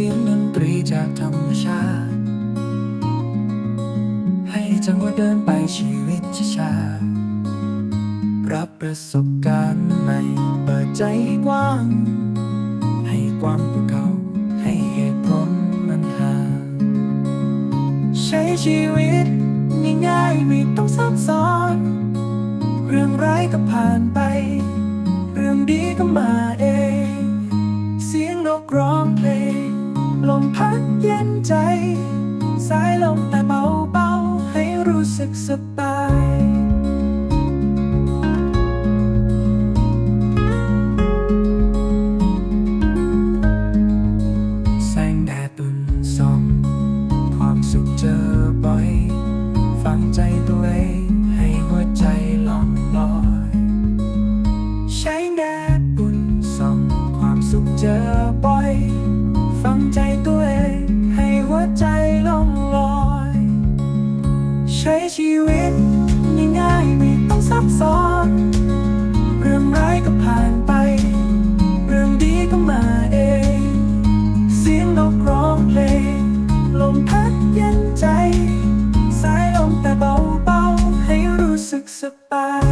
สียงดนตรีจากธรรมชาติ ให้จังหวะเดินไปชีวิตช้ารับประสบการณ์ใหม่เปิดใจให้กว้าง ให้ความเก่าให้เหตุผลมันหา ใช้ชีวิตง่ายๆไม่ต้องซับซ้อน เรื่องร้ายก็ผ่านไป เรื่องดีก็มาเอง มพัดเย็นใจ สายลมแต่เบาเบาให้รู้สึกสบายแสงแดดอุ่นองความสุขเจอบฟังใจตัวเองให้หัวใจลงลอย ใช้แดดอุ่นองความสุขเจอ ใช้ชีวิตง่ายๆไม่ต้องซับซ้อน เรื่องร้ายก็ผ่านไป เรื่องดีก็มาเอง เสียงนกร้องเพลง ลมพัดเย็นใจ สายลมแต่เบาๆ ให้รู้สึกสบาย